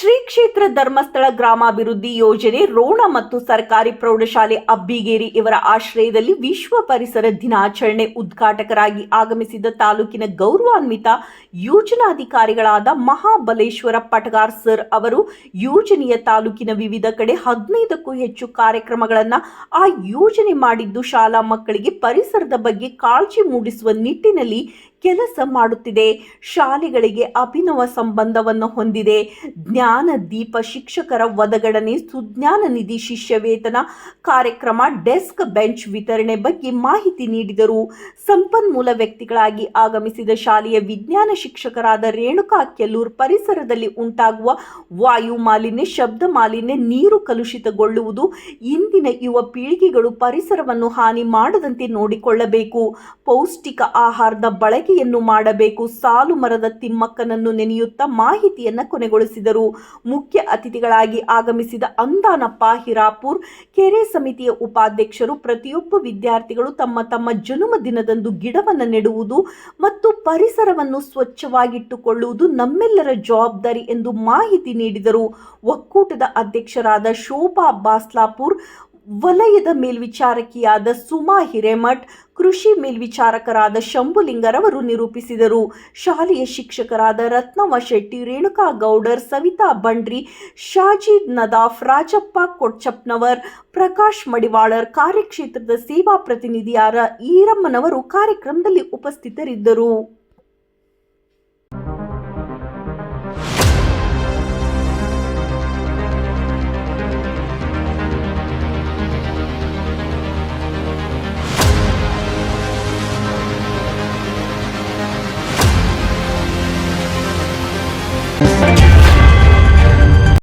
ಕ್ಷೇತ್ರ ಧರ್ಮಸ್ಥಳ ಗ್ರಾಮಾಭಿವೃದ್ಧಿ ಯೋಜನೆ, ರೋಣ ಮತ್ತು ಸರ್ಕಾರಿ ಪ್ರೌಢಶಾಲೆ ಅಬ್ಬಿಗೇರಿ ಇವರ ಆಶ್ರಯದಲ್ಲಿ ವಿಶ್ವ ಪರಿಸರ ದಿನಾಚರಣೆ ಉದ್ಘಾಟಕರಾಗಿ ಆಗಮಿಸಿದ ತಾಲೂಕಿನ ಗೌರವಾನ್ವಿತ ಯೋಜನಾಧಿಕಾರಿಗಳಾದ ಮಹಾಬಲೇಶ್ವರ ಪಟಗಾರ್ ಸರ್ ಅವರು, ಯೋಜನೆಯ ತಾಲೂಕಿನ ವಿವಿಧ ಕಡೆ ಹದಿನೈದಕ್ಕೂ ಹೆಚ್ಚು ಕಾರ್ಯಕ್ರಮಗಳನ್ನು ಆ ಯೋಜನೆ ಮಾಡಿದ್ದು ಶಾಲಾ ಮಕ್ಕಳಿಗೆ ಪರಿಸರದ ಬಗ್ಗೆ ಕಾಳಜಿ ಮೂಡಿಸುವ ನಿಟ್ಟಿನಲ್ಲಿ ಕೆಲಸ ಮಾಡುತ್ತಿದೆ. ಶಾಲೆಗಳಿಗೆ ಅಭಿನವ ಸಂಬಂಧವನ್ನು ಹೊಂದಿದೆ. ಜ್ಞಾನ ದೀಪ ಶಿಕ್ಷಕರ ಒದಗಡನೆ ಸುಜ್ಞಾನ ನಿಧಿ ಶಿಷ್ಯ ವೇತನ ಕಾರ್ಯಕ್ರಮ ಡೆಸ್ಕ್ ಬೆಂಚ್ ವಿತರಣೆ ಬಗ್ಗೆ ಮಾಹಿತಿ ನೀಡಿದರು. ಸಂಪನ್ಮೂಲ ವ್ಯಕ್ತಿಗಳಾಗಿ ಆಗಮಿಸಿದ ಶಾಲೆಯ ವಿಜ್ಞಾನ ಶಿಕ್ಷಕರಾದ ರೇಣುಕಾ ಕೆಲ್ಲೂರ್ ಪರಿಸರದಲ್ಲಿ ಉಂಟಾಗುವ ವಾಯು ಮಾಲಿನ್ಯ, ಶಬ್ದ ಮಾಲಿನ್ಯ, ನೀರು ಕಲುಷಿತಗೊಳ್ಳುವುದು, ಇಂದಿನ ಯುವ ಪೀಳಿಗೆಗಳು ಪರಿಸರವನ್ನು ಹಾನಿ ಮಾಡದಂತೆ ನೋಡಿಕೊಳ್ಳಬೇಕು. ಪೌಷ್ಟಿಕ ಆಹಾರದ ಬಳಕೆಯನ್ನು ಮಾಡಬೇಕು. ಸಾಲು ಮರದ ತಿಮ್ಮಕ್ಕನನ್ನು ನೆನೆಯುತ್ತಾ ಮಾಹಿತಿಯನ್ನು ಕೊನೆಗೊಳಿಸಿದರು. ಮುಖ್ಯ ಅತಿಥಿಗಳಾಗಿ ಆಗಮಿಸಿದ ಅಂದಾನಪ್ಪ ಹಿರಾಪುರ್, ಕೆರೆ ಸಮಿತಿಯ ಉಪಾಧ್ಯಕ್ಷರು, ಪ್ರತಿಯೊಬ್ಬ ವಿದ್ಯಾರ್ಥಿಗಳು ತಮ್ಮ ತಮ್ಮ ಜನ್ಮ ದಿನದಂದು ಗಿಡವನ್ನು ನೆಡುವುದು ಮತ್ತು ಪರಿಸರವನ್ನು ಸ್ವಚ್ಛವಾಗಿಟ್ಟುಕೊಳ್ಳುವುದು ನಮ್ಮೆಲ್ಲರ ಜವಾಬ್ದಾರಿ ಎಂದು ಮಾಹಿತಿ ನೀಡಿದರು. ಒಕ್ಕೂಟದ ಅಧ್ಯಕ್ಷರಾದ ಶೋಭಾ ಬಾಸ್ಲಾಪುರ್ ವಲಯದ ಮೇಲ್ವಿಚಾರಕಿಯಾದ ಸುಮಾ ಹಿರೇಮಠ್, ಕೃಷಿ ಮೇಲ್ವಿಚಾರಕರಾದ ಶಂಭುಲಿಂಗರವರು ನಿರೂಪಿಸಿದರು. ಶಾಲೆಯ ಶಿಕ್ಷಕರಾದ ರತ್ನವ ಶೆಟ್ಟಿ, ರೇಣುಕಾ ಗೌಡರ್, ಸವಿತಾ ಬಂಡ್ರಿ, ಶಾಜೀದ್ ನದಾಫ್, ರಾಜಪ್ಪ ಕೊಟ್ಚಪ್ನವರ್, ಪ್ರಕಾಶ್ ಮಡಿವಾಳರ್, ಕಾರ್ಯಕ್ಷೇತ್ರದ ಸೇವಾ ಪ್ರತಿನಿಧಿಯಾದ ಈರಮ್ಮನವರು ಕಾರ್ಯಕ್ರಮದಲ್ಲಿ ಉಪಸ್ಥಿತರಿದ್ದರು.